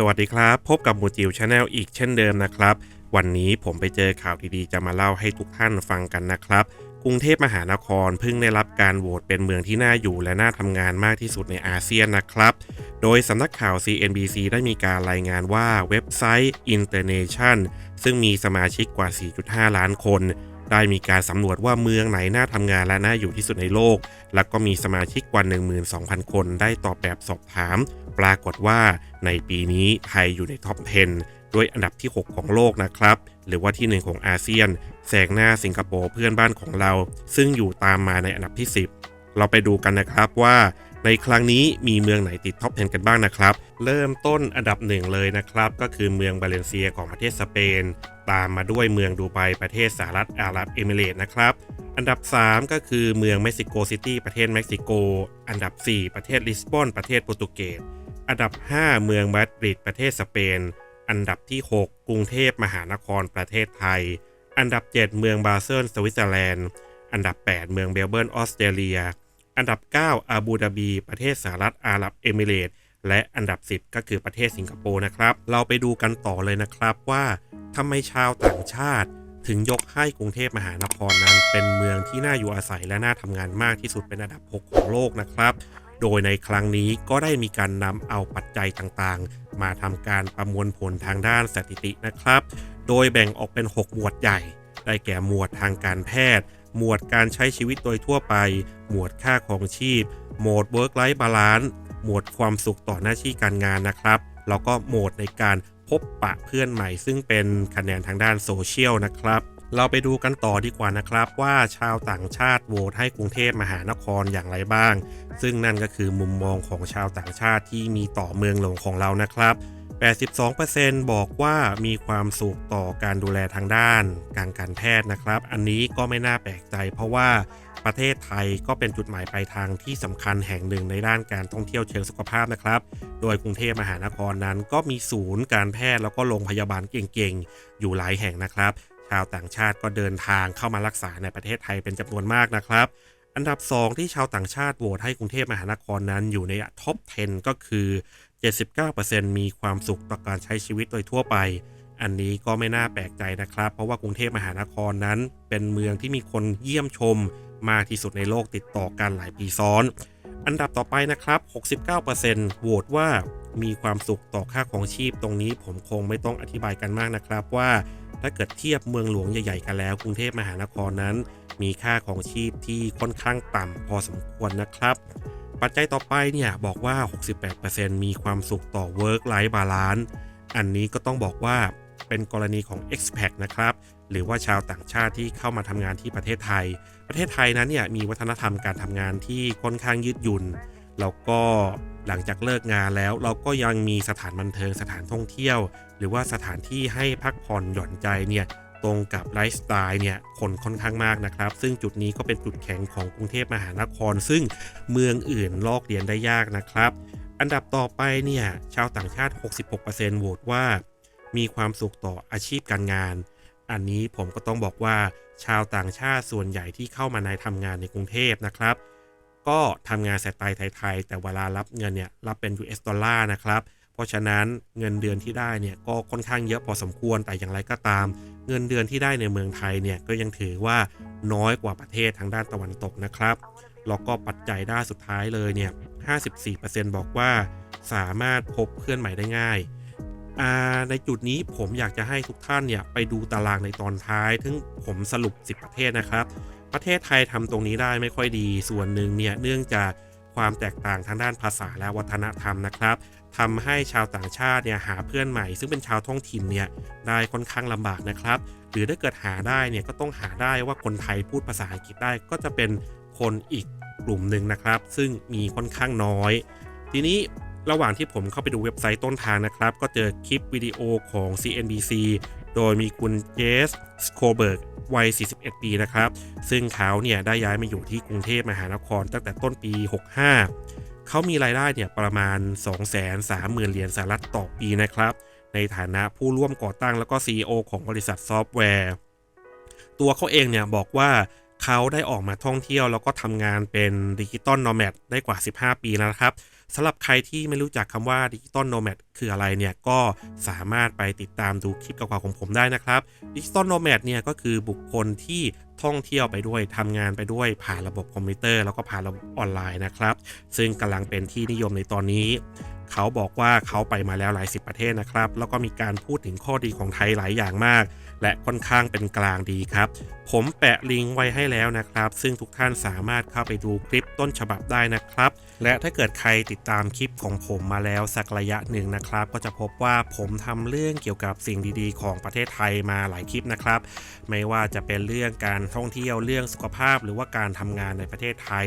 สวัสดีครับ พบกับหมูจิวชาแนลอีกเช่นเดิมนะครับ วันนี้ผมไปเจอข่าวดีๆ จะมาเล่าให้ทุกท่านฟังกันนะครับ กรุงเทพมหานครเพิ่งได้รับการโหวตเป็นเมืองที่น่าอยู่และน่าทำงานมากที่สุดในอาเซียนนะครับ โดยสำนักข่าว CNBC ได้มีการรายงานว่าเว็บไซต์ Internation ซึ่งมีสมาชิกกว่า 4.5 ล้านคน ได้มีการสำรวจว่าเมืองไหนน่าทำงานและน่าอยู่ที่สุดในโลก และก็มีสมาชิกกว่า 12,000 คนได้ตอบแบบสอบถาม ปรากฏว่าในปีนี้ไทยอยู่ในท็อป 10 ด้วยอันดับที่ 6 ของโลกนะครับ หรือว่าที่ 1 ของอาเซียนแซงหน้าสิงคโปร์เพื่อนบ้านของเรา ซึ่งอยู่ตามมาในอันดับที่ 10 เราไปดูกันนะครับว่าในครั้งนี้มีเมืองไหนติดท็อป 10 กันบ้างนะครับ เริ่มต้นอันดับหนึ่งเลยนะครับ ก็คือเมืองบาเลนเซียของประเทศสเปน ตามมาด้วยเมืองดูไบประเทศสหรัฐอาหรับเอมิเรต์นะครับ อันดับ 3 ก็คือเมืองเม็กซิโกซิตี้ประเทศเม็กซิโก อันดับ 4 ประเทศลิสบอนประเทศโปรตุเกส อันดับ 5 เมืองมาดริดประเทศสเปน อันดับที่ 6 กรุงเทพมหานครประเทศไทย อันดับ 7 เมืองบาเซิลสวิตเซอร์แลนด์ อันดับ 8 เมืองเบลเบิร์นออสเตรเลีย อันดับ 9 อาบูดาบี ประเทศสหรัฐอาหรับเอมิเรตส์และอันดับ 10 ก็คือประเทศสิงคโปร์นะครับ เราไปดูกันต่อเลยนะครับว่าทำไมชาวต่างชาติถึงยกให้กรุงเทพมหานครนั้น เป็นเมืองที่น่าอยู่อาศัยและน่าทำงานมากที่สุดเป็นอันดับ 6 ของโลกนะครับ โดยในครั้งนี้ก็ได้มีการนำเอาปัจจัยต่างๆ มาทำการประมวลผลทางด้านสถิตินะครับ โดยแบ่งออกเป็น 6 หมวดใหญ่ ได้แก่หมวดทางการแพทย์ หมวดการใช้ชีวิตโดยทั่วไป หมวดค่าของชีพ โหมด work life balance หมวดความสุขต่อหน้าที่การงานนะครับ แล้วก็โหมดในการพบปะเพื่อนใหม่ ซึ่งเป็นคะแนนทางด้านโซเชียลนะครับ เราไปดูกันต่อดีกว่านะครับว่าชาวต่างชาติโหวตให้กรุงเทพมหานครอย่างไรบ้าง ซึ่งนั่นก็คือมุมมองของชาวต่างชาติที่มีต่อเมืองหลวงของเรานะครับ 82%บอกว่ามีความสุขต่อการดูแลทางด้าน การการแพทย์นะครับ อันนี้ก็ไม่น่าแปลกใจ เพราะว่าประเทศไทยก็เป็นจุดหมายปลายทางที่สำคัญแห่งหนึ่งในด้านการท่องเที่ยวเชิงสุขภาพนะครับ โดยกรุงเทพมหานครนั้นก็มีศูนย์การแพทย์แล้วก็โรงพยาบาลเก่งๆ อยู่หลายแห่งนะครับ ชาวต่างชาติก็เดินทางเข้ามารักษาในประเทศไทยเป็นจำนวนมากนะครับ อันดับ 2 ที่ชาวต่างชาติโหวตให้กรุงเทพมหานครนั้นอยู่ในท็อป 10 ก็คือ 79%มีความสุขต่อการใช้ชีวิตโดยทั่วไป อันนี้ก็ไม่น่าแปลกใจนะครับ เพราะว่ากรุงเทพมหานครนั้น เป็นเมืองที่มีคนเยี่ยมชมมากที่สุดในโลกติดต่อกันหลายปีซ้อน อันดับต่อไปนะครับ 69%โหวตว่ามีความสุขต่อค่าของชีพตรงนี้ผมคงไม่ต้องอธิบายกันมากนะครับว่า ถ้าเกิดเทียบเมืองหลวงใหญ่ๆกันแล้ว กรุงเทพมหานครนั้น มีค่าของชีพที่ค่อนข้างต่ำพอสมควรนะครับ ปัจจัยต่อไปเนี่ยบอกว่า 68%มีความสุขต่อ work life balance อันนี้ก็ต้องบอกว่าเป็นกรณีของ expat นะครับ หรือว่าชาวต่างชาติที่เข้ามาทำงานที่ประเทศไทย ประเทศไทยนั้นเนี่ยมีวัฒนธรรมการทำงานที่ค่อนข้างยืดหยุ่น แล้วก็หลังจากเลิกงานแล้วเราก็ยังมีสถานบันเทิงสถานท่องเที่ยว หรือว่าสถานที่ให้พักผ่อนหย่อนใจเนี่ยตรงกับไลฟ์สไตล์เนี่ยคนค่อนข้างมากนะครับ ซึ่งจุดนี้ก็เป็นจุดแข็งของกรุงเทพมหานคร ซึ่งเมืองอื่นลอกเรียนได้ยากนะครับ อันดับต่อไปเนี่ยชาวต่างชาติ 66%โหวตว่า มีความสุขต่ออาชีพการงาน อันนี้ผมก็ต้องบอกว่าชาวต่างชาติส่วนใหญ่ที่เข้ามาในทำงานในกรุงเทพนะครับ ก็ทำงานสไตล์ไทยๆแต่เวลารับเงินเนี่ยรับเป็น US ดอลลาร์นะครับเพราะฉะนั้นเงินเดือนที่ได้เนี่ยก็ค่อนข้างเยอะพอสมควรแต่อย่างไรก็ตาม เงินเดือนที่ได้ในเมืองไทยเนี่ยก็ยังถือว่าน้อยกว่าประเทศทางด้านตะวันตกนะครับแล้วก็ปัจจัยด้านสุดท้ายเลยเนี่ย 54%บอกว่าสามารถพบเพื่อนใหม่ได้ง่ายในจุดนี้ผมอยากจะให้ทุกท่านเนี่ยไปดูตารางในตอนท้ายซึ่งผมสรุป 10 ประเทศนะครับ ประเทศไทยทำตรงนี้ได้ไม่ค่อยดีส่วนหนึ่งเนี่ยเนื่องจากความแตกต่างทางด้านภาษาและวัฒนธรรมนะครับทำให้ชาวต่างชาติเนี่ยหาเพื่อนใหม่ ซึ่งเป็นชาวท้องถิ่นเนี่ยได้ค่อนข้างลำบากนะครับ หรือถ้าเกิดหาได้เนี่ยก็ต้องหาได้ว่าคนไทยพูดภาษาอังกฤษได้ก็จะเป็นคนอีกกลุ่มหนึ่งนะครับ ซึ่งมีค่อนข้างน้อย ทีนี้ระหว่างที่ผมเข้าไปดูเว็บไซต์ต้นทางนะครับ ก็เจอคลิปวิดีโอของ CNBC โดยมีคุณเจสสโคเบิร์ก วัย 41 ปีนะครับ ซึ่งเขาเนี่ยได้ย้ายมาอยู่ที่กรุงเทพมหานครตั้งแต่ต้นปี 65 เขามีรายได้เนี่ยประมาณ 230,000 เหรียญสหรัฐต่อปีนะครับ ในฐานะผู้ร่วมก่อตั้งแล้วก็ CEO ของบริษัทซอฟต์แวร์ ตัวเขาเองเนี่ยบอกว่า เขาได้ออกมาท่องเที่ยว แล้วก็ทำงานเป็นดิจิตอลโนแมดได้กว่า 15 ปีแล้วนะครับสำหรับใครที่ไม่รู้จักคำว่าดิจิตอลโนแมดคืออะไรเนี่ยก็สามารถไปติดตามดูคลิปเก่าๆของผมได้นะครับดิจิตอลโนแมดเนี่ยก็คือบุคคลที่ท่องเที่ยวไปด้วยทำงานไปด้วยผ่านระบบคอมพิวเตอร์ แล้วก็ผ่านระบบออนไลน์นะครับ ซึ่งกำลังเป็นที่นิยมในตอนนี้ เขาบอกว่าเขาไปมาแล้วหลายสิบประเทศนะครับ แล้วก็มีการพูดถึงข้อดีของไทยหลายอย่างมาก และค่อนข้างเป็นกลางดีครับ ผมแปะลิงก์ไว้ให้แล้วนะครับ ซึ่งทุกท่านสามารถเข้าไปดูคลิปต้นฉบับได้นะครับ และถ้าเกิดใครติดตามคลิปของผมมาแล้วสักระยะหนึ่งนะครับ ก็จะพบว่าผมทำเรื่องเกี่ยวกับสิ่งดีๆ ของประเทศไทยมาหลายคลิปนะครับ ไม่ว่าจะเป็นเรื่องการท่องเที่ยวเรื่องสุขภาพ หรือว่าการทำงานในประเทศไทย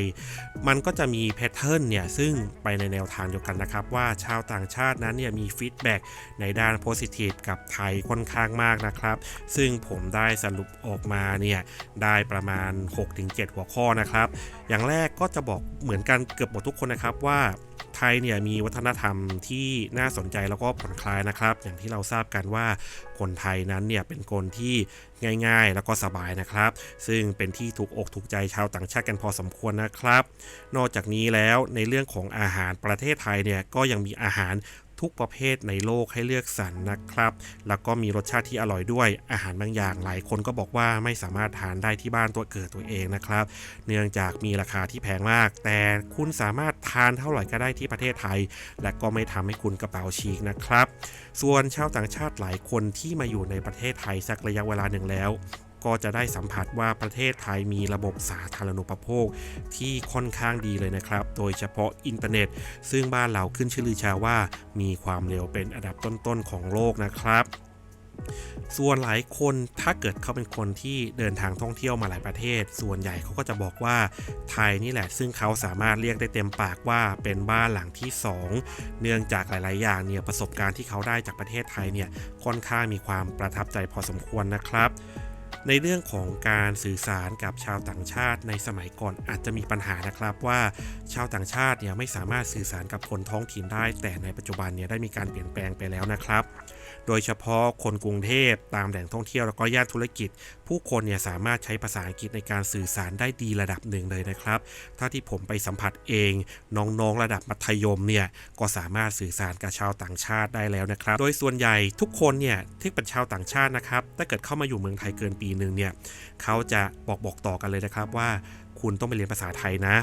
มันก็จะมีแพทเทิร์นเนี่ยซึ่งไปในแนวทางเดียวกันนะครับว่าชาวต่างชาตินั้นเนี่ยมีฟีดแบ็กในด้านโพซิทีฟกับไทยค่อนข้างมากนะครับ ซึ่งผมได้สรุปออกมาเนี่ยได้ประมาณ 6-7 หัวข้อนะครับ อย่างแรกก็จะบอกเหมือนกันเกือบหมดทุกคนนะครับว่า ไทยเนี่ยมีวัฒนธรรมที่น่าสนใจแล้วก็ผ่อนคลายนะครับ อย่างที่เราทราบกันว่าคนไทยนั้นเนี่ยเป็นคนที่ง่ายๆ แล้วก็สบายนะครับ ซึ่งเป็นที่ถูกอกถูกใจชาวต่างชาติกันพอสมควรนะครับ นอกจากนี้แล้วในเรื่องของอาหารประเทศไทยเนี่ยก็ยังมีอาหาร ทุกประเภทในโลกให้เลือกสรรนะครับ แล้วก็มีรสชาติที่อร่อยด้วยอาหารบางอย่างหลายคนก็บอกว่าไม่สามารถทานได้ที่บ้านตัวเกิดตัวเองนะครับ เนื่องจากมีราคาที่แพงมาก แต่คุณสามารถทานเท่าไหร่ก็ได้ที่ประเทศไทย และก็ไม่ทำให้คุณกระเป๋าฉีกนะครับ ส่วนชาวต่างชาติหลายคนที่มาอยู่ในประเทศไทยสักระยะเวลาหนึ่งแล้ว ก็จะได้สัมผัสว่าประเทศไทยมีระบบสาธารณูปโภคที่ค่อนข้างดีเลยนะครับ โดยเฉพาะอินเทอร์เน็ต ซึ่งบ้านเราขึ้นชื่อลือชาว่า มีความเร็วเป็นอันดับต้นๆของโลกนะครับส่วนหลายคนถ้าเกิดเขาเป็นคนที่เดินทางท่องเที่ยวมาหลายประเทศ ส่วนใหญ่เขาก็จะบอกว่าไทยนี่แหละ ซึ่งเขาสามารถเรียกได้เต็มปากว่าเป็นบ้านหลังที่ 2 เนื่องจากหลาย ๆ อย่างเนี่ยประสบการณ์ที่เขาได้จากประเทศไทยเนี่ยค่อนข้างมีความประทับใจพอสมควรนะครับ ในเรื่องของการสื่อสารกับชาวต่างชาติในสมัยก่อนอาจจะมีปัญหานะครับว่าชาวต่างชาติเนี่ยไม่สามารถสื่อสารกับคนท้องถิ่นได้ แต่ในปัจจุบันเนี่ยได้มีการเปลี่ยนแปลงไปแล้วนะครับ โดยเฉพาะคนกรุงเทพตามแหล่งท่องเที่ยวแล้วก็ย่านธุรกิจ ผู้คนเนี่ยสามารถใช้ภาษาอังกฤษในการสื่อสารได้ดีระดับหนึ่งเลยนะครับ ถ้าที่ผมไปสัมผัสเอง น้องๆระดับมัธยมเนี่ยก็สามารถสื่อสารกับชาวต่างชาติได้แล้วนะครับ โดยส่วนใหญ่ทุกคนเนี่ยที่เป็นชาวต่างชาตินะครับ ถ้าเกิดเข้ามาอยู่เมืองไทยเกินปีหนึ่งเนี่ยเขาจะบอกบอกต่อกันเลยนะครับว่าคุณต้องไปเรียนภาษาไทยนะ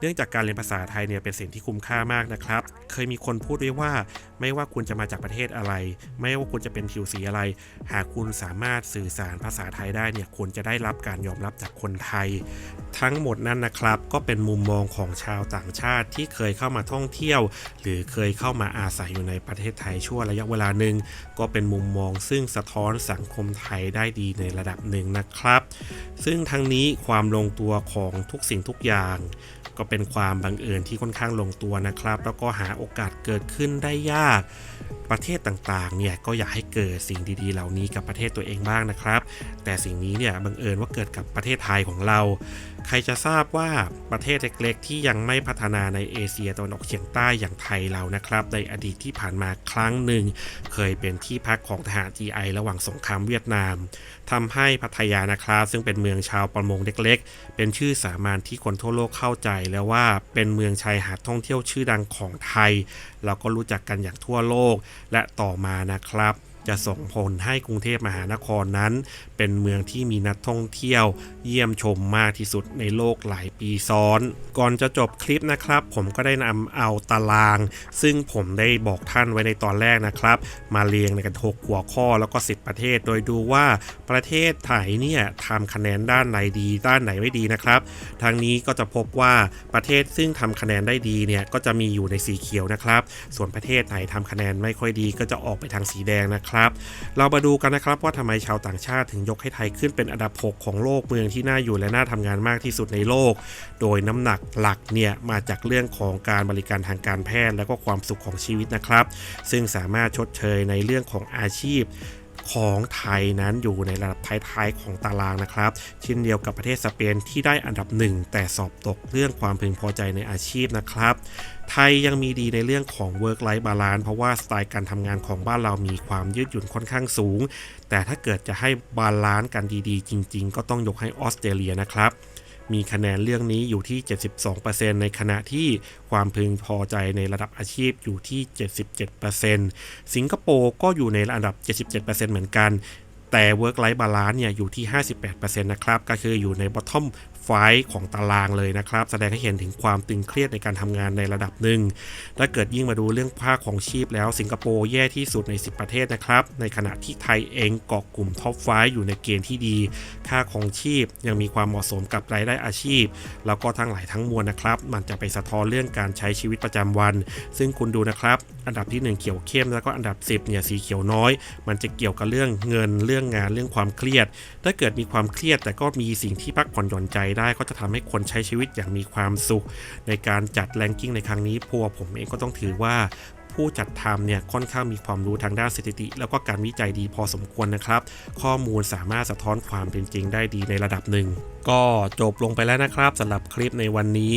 เนื่องจากการเรียนภาษาไทยเนี่ยเป็นสิ่งที่คุ้มค่ามากนะครับ เคยมีคนพูดไว้ว่า ไม่ว่าคุณจะมาจากประเทศอะไร ไม่ว่าคุณจะเป็นผิวสีอะไร หากคุณสามารถสื่อสารภาษาไทยได้เนี่ยคุณจะได้รับการยอมรับจากคนไทย ทั้งหมดนั้นนะครับก็เป็นมุมมองของชาวต่างชาติที่เคยเข้ามาท่องเที่ยว หรือเคยเข้ามาอาศัยอยู่ในประเทศไทยชั่วระยะเวลาหนึ่งก็เป็นมุมมองซึ่งสะท้อนสังคมไทยได้ดีในระดับหนึ่งนะครับ ซึ่งทั้งนี้ความลงตัวของทุกสิ่งทุกอย่างก็เป็นความบังเอิญที่ค่อนข้างลงตัวนะครับ แล้วก็หาโอกาสเกิดขึ้นได้ยาก ประเทศต่างๆ เนี่ยก็อยากให้เกิดสิ่งดีๆ เหล่านี้กับประเทศตัวเองบ้างนะครับ แต่สิ่งนี้เนี่ยบังเอิญว่าเกิดกับประเทศไทยของเราใครจะทราบว่าประเทศเล็กๆ ที่ยังไม่พัฒนาในเอเชียตะวันออกเฉียงใต้อย่างไทยเรานะครับ ในอดีตที่ผ่านมาครั้งหนึ่ง เคยเป็นที่พักของทหาร GI ระหว่างสงครามเวียดนามทำให้พัทยานะครับ ซึ่งเป็นเมืองชาวประมงเล็กๆ เป็นชื่อสามัญที่คนทั่วโลกเข้าใจแล้วว่าเป็นเมืองชายหาดท่องเที่ยวชื่อดังของไทย เราก็รู้จักกันอย่างทั่วโลกและต่อมานะครับ จะส่งผลให้กรุงเทพมหานครนั้น เป็นเมืองที่มีนักท่องเที่ยว เยี่ยมชมมากที่สุดในโลกหลายปีซ้อน ก่อนจะจบคลิปนะครับ ผมก็ได้นำเอาตาราง ซึ่งผมได้บอกท่านไว้ในตอนแรกนะครับ มาเรียงในกัน6หัวข้อแล้วก็ 10 ประเทศ โดยดูว่าประเทศไทยเนี่ยทำคะแนนด้านไหนดี ด้านไหนไม่ดีนะครับทางนี้ก็จะพบว่าประเทศซึ่งทำคะแนนได้ดีเนี่ยก็จะมีอยู่ในสีเขียวนะครับ ส่วนประเทศไหนทำคะแนนไม่ค่อยดีก็จะออกไปทางสีแดงนะครับเรามาดูกันนะครับว่าทำไมชาวต่างชาติถึงยกให้ไทยขึ้นเป็นอันดับ 6 ของโลกเมืองที่น่าอยู่และน่าทำงานมากที่สุดในโลก โดยน้ำหนักหลักเนี่ยมาจากเรื่องของการบริการทางการแพทย์และก็ความสุขของชีวิตนะครับ ซึ่งสามารถชดเชยในเรื่องของอาชีพ ของไทยนั้นอยู่ในระดับท้ายๆของตารางนะครับเช่นเดียวกับประเทศสเปนที่ได้อันดับหนึ่งแต่สอบตกเรื่องความพึงพอใจในอาชีพนะครับ ไทยยังมีดีในเรื่องของ work life balance เพราะว่าสไตล์การทำงานของบ้านเรามีความยืดหยุ่นค่อนข้างสูง แต่ถ้าเกิดจะให้บาลานซ์กันดีๆ จริง ๆ ก็ต้องยกให้ออสเตรเลียนะครับ มีคะแนนเรื่องนี้อยู่ที่ 72%ในขณะที่ความพึงพอใจในระดับอาชีพอยู่ที่ 77%สิงคโปร์ก็อยู่ในระดับ 77%เหมือนกันแต่ work life balance เนี่ยอยู่ที่ 58%นะครับ ก็คืออยู่ใน bottom ไฟของตารางเลยนะครับ แสดงให้เห็นถึงความตึงเครียดในการทำงานในระดับหนึ่งถ้าเกิดยิ่งมาดูเรื่องภาคของชีพแล้วสิงคโปร์แย่ที่สุดใน 10 ประเทศนะครับ ในขณะที่ไทยเองเกาะกลุ่มท็อปไฟอยู่ในเกณฑ์ที่ดี ค่าของชีพยังมีความเหมาะสมกับรายได้อาชีพ แล้วก็ทั้งหลายทั้งมวลนะครับ มันจะไปสะท้อนเรื่องการใช้ชีวิตประจำวัน ซึ่งคุณดูนะครับ อันดับที่ 1 เขียวเข้มแล้วก็อันดับ 10เนี่ยสีเขียวน้อย มันจะเกี่ยวกับเรื่องเงินเรื่องงานเรื่องความเครียด ถ้าเกิดมีความเครียดแต่ก็มีสิ่งที่พักผ่อนหย่อนใจได้ก็จะทำให้คนใช้ชีวิตอย่างมีความสุข ในการจัดแรงกิ้งในครั้งนี้พัวผมเองก็ต้องถือว่าผู้จัดทำเนี่ยค่อนข้างมีความรู้ทางด้านสถิติ แล้วก็การวิจัยดีพอสมควรนะครับ ข้อมูลสามารถสะท้อนความเป็นจริงได้ดีในระดับหนึ่ง ก็จบลงไปแล้วนะครับสำหรับคลิปในวันนี้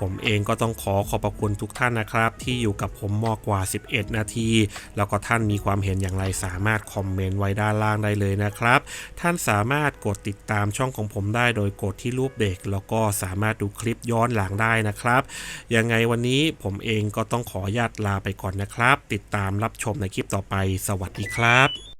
ผมเองก็ต้องขอขอบพระคุณทุกท่านนะครับ ที่อยู่กับผมมากกว่า 11 นาที แล้วก็ท่านมีความเห็นอย่างไรสามารถคอมเมนต์ไว้ด้านล่างได้เลยนะครับ ท่านสามารถกดติดตามช่องของผมได้โดยกดที่รูปเด็ก แล้วก็สามารถดูคลิปย้อนหลังได้นะครับยังไงวันนี้ผมเองก็ต้องขออนุญาตลาไปก่อนนะครับ ติดตามรับชมในคลิปต่อไป สวัสดีครับ